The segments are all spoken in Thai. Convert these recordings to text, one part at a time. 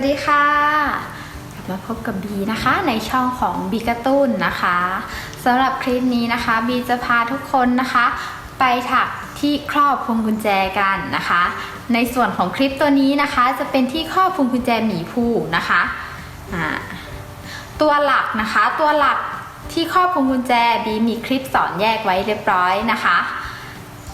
วัสดีค่ะกลับมาพบกับบีนะคะในช่องของบีกร์ตูนนะคะสำหรับคลิปนี้นะคะบีจะพาทุกคนนะคะ ไปถักที่ครอบพวงกุญแจกันนะคะ ในส่วนของคลิปตัวนี้นะคะ จะเป็นที่ครอบพวงกุญแจหมีผู้นะคะตัวหลักนะคะตัวหลักที่ครอบพวงกุญแจบีมีคลิปสอนแยกไว้เรียบร้อยนะคะ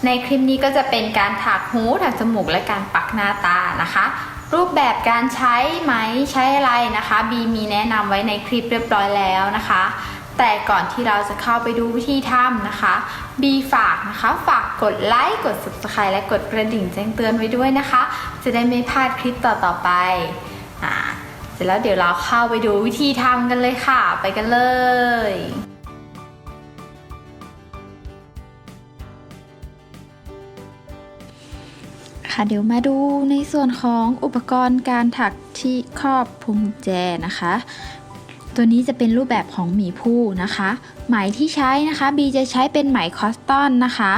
ในคลิปนี้ก็จะเป็นการถักหูถักจมูกและการปักหน้าตานะคะ รูปแบบการใช้ไหมใช้อะไรนะคะบีมีแนะนำไว้ในคลิปเรียบร้อยแล้วนะคะ แต่ก่อนที่เราจะเข้าไปดูวิธีทำนะคะบีฝากนะคะฝากกดไลค์กด subscribe และกดกระดิ่งแจ้งเตือนไว้ด้วยนะคะ จะได้ไม่พลาดคลิปต่อๆไปอ่าเสร็จแล้วเดี๋ยวเราเข้าไปดูวิธีทำกันเลยค่ะ ไปกันเลย ค่ะเดี๋ยวมาดูในส่วนของอุปกรณ์การถักที่ครอบพวงแจนะคะ ตัวนี้จะเป็นรูปแบบของหมีผู้นะคะ ไหมที่ใช้นะคะบีจะใช้เป็นไหมคอสตอนนะคะ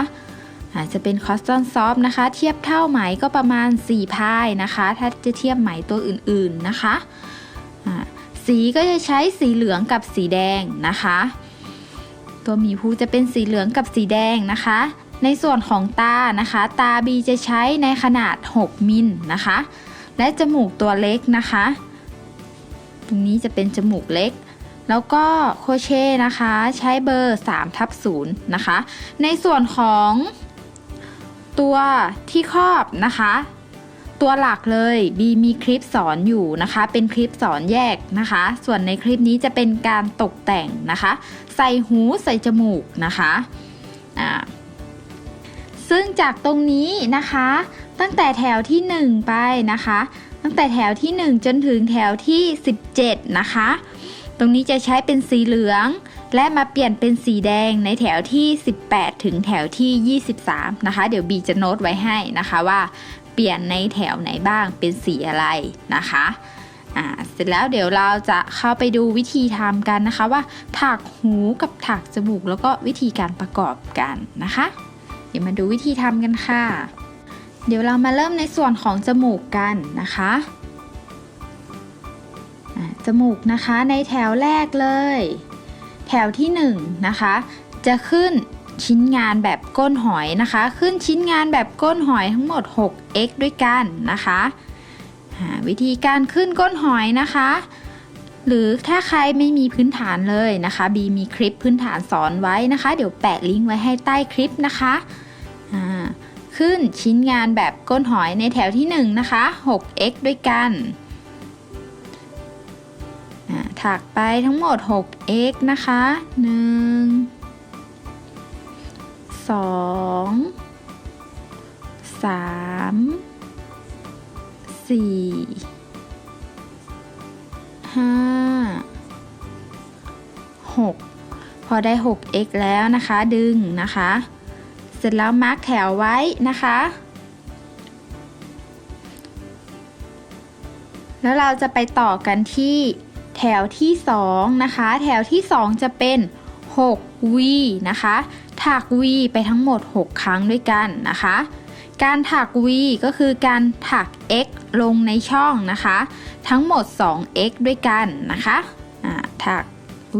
อาจจะเป็นคอสตอนซอฟนะคะ เทียบเท่าไหมก็ประมาณ 4 พายนะคะ ถ้าจะเทียบไหมตัวอื่นๆนะคะ สีก็จะใช้สีเหลืองกับสีแดงนะคะ ตัวหมีภูจะเป็นสีเหลืองกับสีแดงนะคะ ในส่วนของตานะคะ ตาบีจะใช้ในขนาด 6 มิลนะคะ และจมูกตัวเล็กนะคะ ตรงนี้จะเป็นจมูกเล็ก แล้วก็โคเช่นะคะใช้เบอร์3ทับ0นะคะ ในส่วนของตัวที่ครอบนะคะ ตัวหลักเลยบีมีคลิปสอนอยู่นะคะ เป็นคลิปสอนแยกนะคะ ส่วนในคลิปนี้จะเป็นการตกแต่งนะคะ ใส่หูใส่จมูกนะคะอ่า ซึ่งจากตรงนี้นะคะ ตั้งแต่แถวที่ 1 ไปนะคะ ตั้งแต่แถวที่ 1 จนถึงแถวที่ 17 นะคะ ตรงนี้จะใช้เป็นสีเหลือง และมาเปลี่ยนเป็นสีแดงในแถวที่ 18 ถึงแถวที่ 23 นะคะ เดี๋ยวบีจะโน้ตไว้ให้นะคะว่า เปลี่ยนในแถวไหนบ้างเป็นสีอะไรนะคะอ่าเสร็จแล้วเดี๋ยวเราจะเข้าไปดูวิธีทำกันนะคะว่าถักหูกับถักจมูกแล้วก็วิธีการประกอบกันนะคะ ดี๋ยวมาดูวิธีทำกันค่ะ เดี๋ยวเรามาเริ่มในส่วนของจมูกกันนะคะจมูกนะคะในแถวแรกเลย แถวที่1นงนะคะ จะขึ้นชิ้นงานแบบก้นหอยนะคะ ขึ้นชิ้นงานแบบก้นหอยทั้งหมด 6x ด้วยกันนะคะวิธีการขึ้นก้นหอยนะคะ หรือถ้าใครไม่มีพื้นฐานเลยนะคะบีมีคลิปพื้นฐานสอนไว้นะคะ เดี๋ยวแปะลิงก์ไว้ให้ใต้คลิปนะคะ ขึ้นชิ้นงานแบบก้นหอยในแถวที่1นงนะคะ 6x ด้วยกันถักไปทั้งหมด 6x นะคะ 1 2 3 4 5 6 พอได้ 6x แล้วนะคะ ดึงนะคะ เสร็จแล้วมาร์กแถวไว้นะคะ แล้วเราจะไปต่อกันที่แถวที่ 2 นะคะ แถวที่ 2 จะเป็น 6 V นะคะถัก V ไปทั้งหมด 6 ครั้งด้วยกันนะคะ การถัก V ก็คือการถัก X ลงในช่องนะคะ ทั้งหมด 2x ด้วยกันนะคะถัก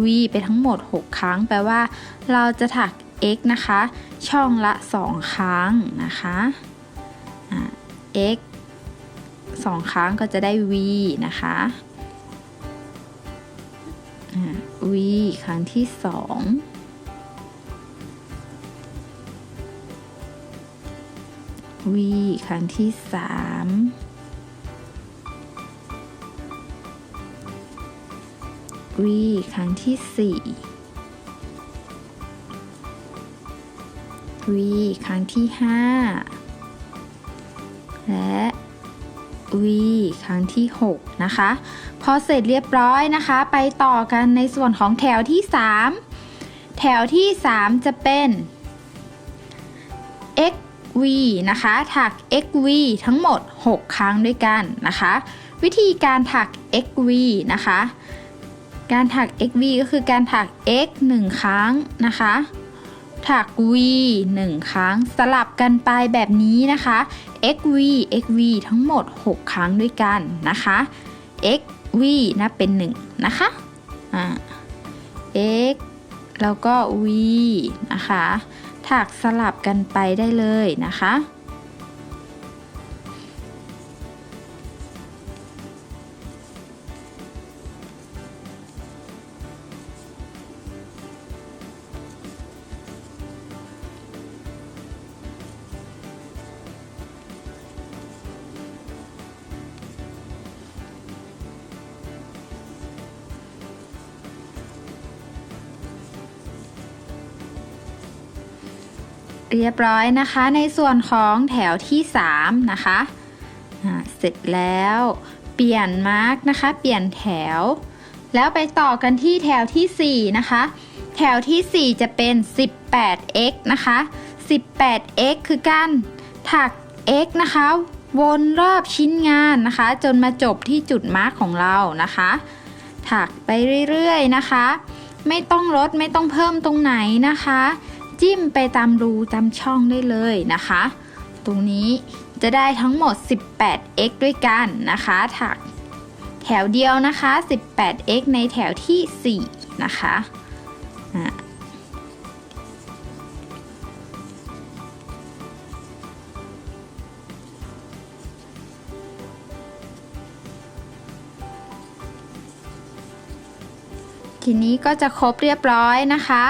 v ไปทั้งหมด 6 ครั้ง แปลว่า เราจะถัก x นะคะ ช่องละ 2 ครั้งนะคะอ่า x 2 ครั้งก็จะได้ v นะคะอ่า v ครั้งที่2 v ครั้งที่3 V ครั้งที่4 V ครั้งที่ 5 และ V ครั้งที่ 6 นะคะ พอเสร็จเรียบร้อยนะคะ ไปต่อกันในส่วนของแถวที่ 3 แถวที่ 3 จะเป็น XV นะคะถัก XV ทั้งหมด 6 ครั้งด้วยกันนะคะ วิธีการถัก XV นะคะ การถัก xv ก็คือการถัก x 1 ครั้งนะคะ ถัก v 1 ครั้งสลับกันไปแบบนี้นะคะ xv xv ทั้งหมด 6 ครั้งด้วยกันนะคะ x v นับเป็น 1 นะคะอ่า x แล้วก็ v นะคะ ถักสลับกันไปได้เลยนะคะ เรียบร้อยนะคะ ในส่วนของแถวที่ 3 นะคะเสร็จแล้วเปลี่ยนมาร์กนะคะ เปลี่ยนแถว แล้วไปต่อกันที่แถวที่ 4 นะคะ แถวที่ 4 จะเป็น 18x นะคะ 18x คือการถัก x นะคะ วนรอบชิ้นงานนะคะ จนมาจบที่จุดมาร์กของเรานะคะ ถักไปเรื่อยๆนะคะ ไม่ต้องลดไม่ต้องเพิ่มตรงไหนนะคะ จิ้มไปตามรูตามช่องได้เลยนะคะ ตรงนี้จะได้ทั้งหมด 18x ด้วยกันนะคะถักแถวเดียวนะคะ 18x ในแถวที่ 4 นะคะทีนี้ก็จะครบเรียบร้อยนะคะ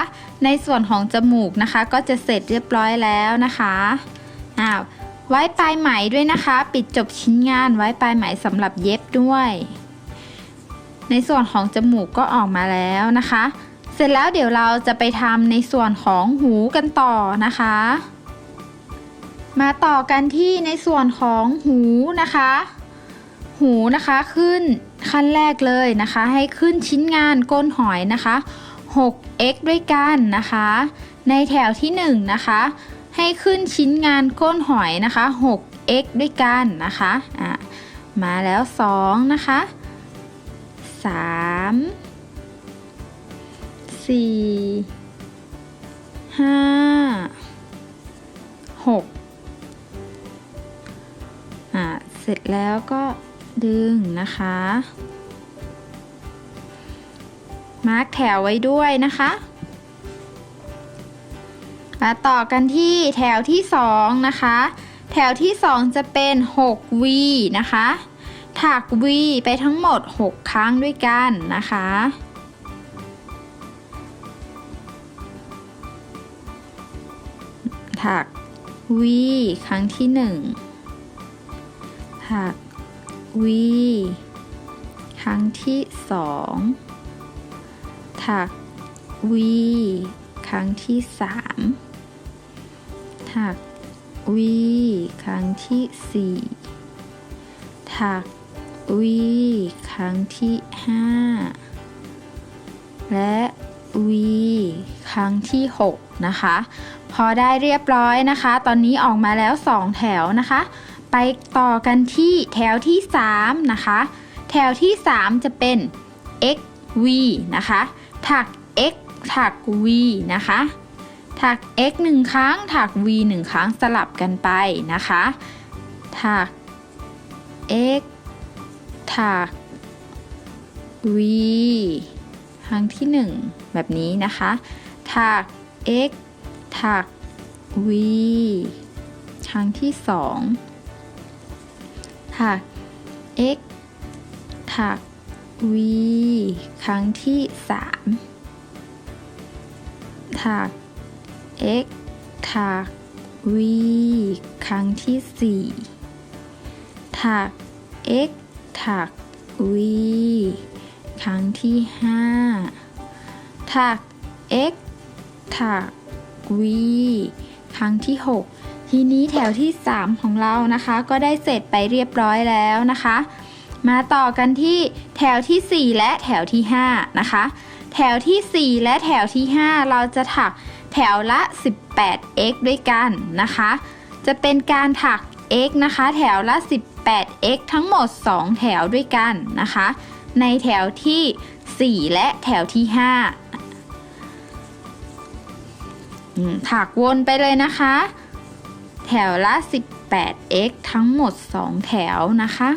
ในส่วนของจมูกนะคะ ก็จะเสร็จเรียบร้อยแล้วนะคะอ้าวไว้ปลายไหมด้วยนะคะ ปิดจบชิ้นงานไว้ปลายไหมสำหรับเย็บด้วย ในส่วนของจมูกก็ออกมาแล้วนะคะ เสร็จแล้วเดี๋ยวเราจะไปทำในส่วนของหูกันต่อนะคะ มาต่อกันที่ในส่วนของหูนะคะ หูนะคะขึ้นขั้นแรกเลยนะคะ ให้ขึ้นชิ้นงานก้นหอยนะคะ 6x ด้วยกันนะคะ ในแถวที่1นะคะให้ขึ้นชิ้นงานก้นหอยนะคะ 6x ด้วยกันนะคะอะมาแล้ว 2 นะคะ 3 4 5 6อะเสร็จแล้วก็ดึงนะคะ มาร์กแถวไว้ด้วยนะคะมาต่อกันที่แถวที่ 2 นะคะ แถวที่ 2 จะเป็น 6V นะคะ ถัก V ไปทั้งหมด 6 ครั้งด้วยกันนะคะ ถัก V ครั้งที่ 1 ถัก V ครั้งที่สอง ถัก V ครั้งที่สามถัก V ครั้งที่สี่ถัก V ครั้งที่ห้าและ V ครั้งที่หกนะคะ พอได้เรียบร้อยนะคะ ตอนนี้ออกมาแล้วสองแถวนะคะ ไปต่อกันที่แถวที่ 3 นะคะ แถวที่ 3 จะเป็น x v นะคะ ถัก x ถัก v นะคะ ถัก x 1 ครั้ง ถัก v 1 ครั้งสลับกันไปนะคะ ถัก x ถัก v ครั้งที่ 1 แบบนี้นะคะ ถัก x ถัก v ครั้งที่ 2 ถัก x ถัก v ครั้งที่ 3 ถัก x ถัก v ครั้งที่ 4 ถัก x ถัก v ครั้งที่ 5 ถัก x ถัก v ครั้งที่ 6 ทีนี้แถวที่ 3 ของเรานะคะ ก็ได้เสร็จไปเรียบร้อยแล้วนะคะ มาต่อกันที่ แถวที่ 4 และแถวที่ 5 นะคะ แถวที่ 4 และแถวที่ 5 เราจะถักแถวละ 18x ด้วยกันนะคะ จะเป็นการถัก x นะคะ แถวละ 18x ทั้งหมด 2 แถวด้วยกันนะคะ ในแถวที่ 4 และแถวที่ 5 ถักวนไปเลยนะคะ แถวละ 18x ทั้งหมด 2 แถวนะคะ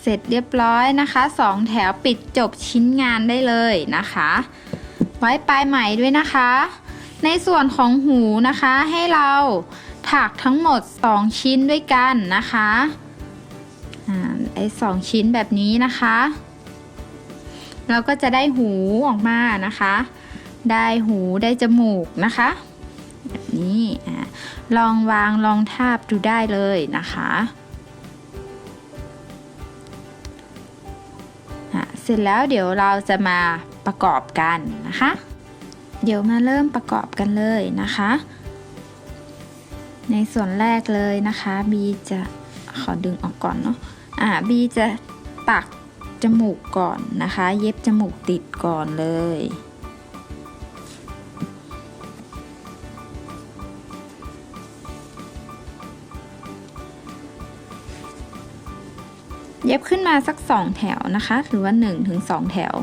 เสร็จเรียบร้อยนะคะสองแถวปิดจบชิ้นงานได้เลยนะคะ ไว้ปลายไหมด้วยนะคะ ในส่วนของหูนะคะให้เราถักทั้งหมด 2 ชิ้นด้วยกันนะคะอ่าไอ้สองชิ้นแบบนี้นะคะ เราก็จะได้หูออกมานะคะ ได้หูได้จมูกนะคะแบบนี้อะลองวางลองทาบดูได้เลยนะคะ เสร็จแล้วเดี๋ยวเราจะมาประกอบกันนะคะ เดี๋ยวมาเริ่มประกอบกันเลยนะคะ ในส่วนแรกเลยนะคะบีจะขอดึงออกก่อนเนาะอ่าบีจะปักจมูกก่อนนะคะ เย็บจมูกติดก่อนเลย เย็บขึ้นมาสักสองแถวนะคะ หรือว่า1นถึงสแถว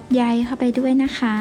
ดใยเข้าไปด้วยนะคะ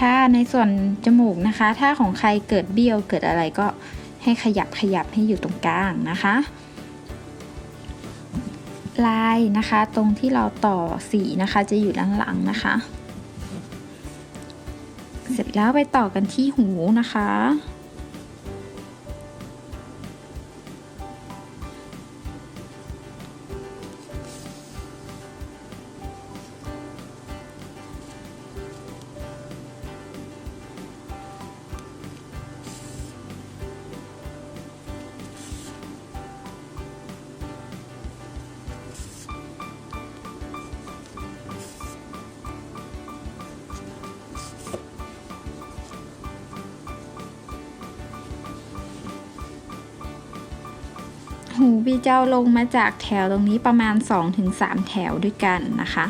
ถ้าในส่วนจมูกนะคะ ถ้าของใครเกิดเบี้ยวเกิดอะไรก็ให้ขยับขยับให้อยู่ตรงกลางนะคะ ลายนะคะตรงที่เราต่อสีนะคะจะอยู่ด้านหลังนะคะ เสร็จแล้วไปต่อกันที่หูนะคะ หูบีเจ้าลงมาจากแถวตรงนี้ประมาณ 2-3 แถวด้วยกันนะคะ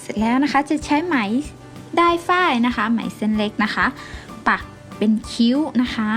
เสร็จแล้วนะคะจะใช้ไหมได้ฝ้ายนะคะ ไหมเส้นเล็กนะคะ ปักเป็นคิ้วนะคะ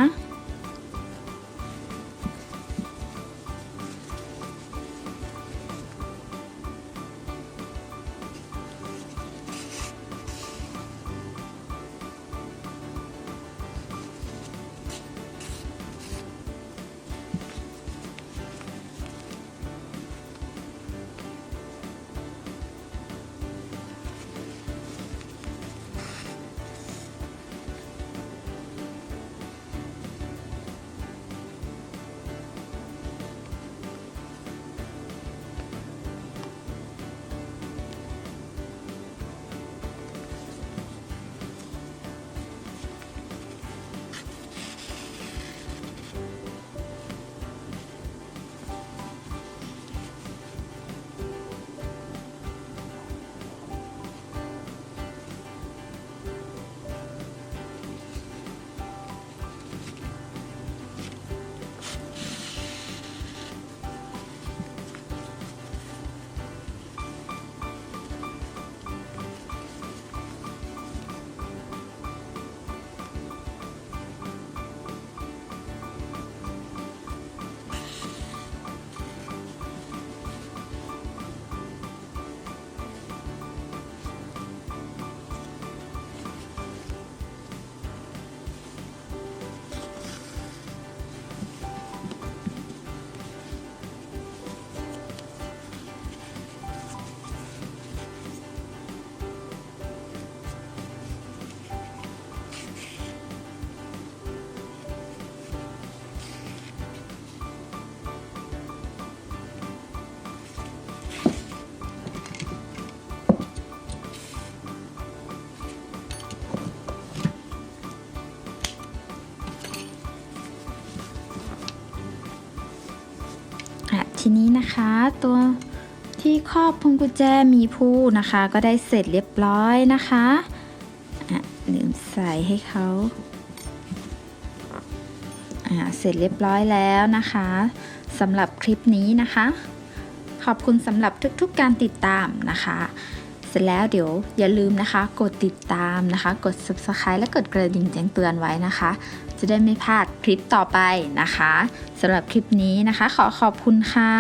ทีนี้นะคะ ตัวที่ครอบพวงกุญแจมีผู้นะคะ ก็ได้เสร็จเรียบร้อยนะคะอะลืมใส่ให้เขาอะเสร็จเรียบร้อยแล้วนะคะสำหรับคลิปนี้นะคะ ขอบคุณสำหรับทุกๆการติดตามนะคะ เสร็จแล้วเดี๋ยวอย่าลืมนะคะ กดติดตามนะคะ กด subscribe และกดกระดิ่งแจ้งเตือนไว้นะคะ จะได้ไม่พลาดคลิปต่อไปนะคะสำหรับคลิปนี้นะคะ ขอขอบคุณค่ะ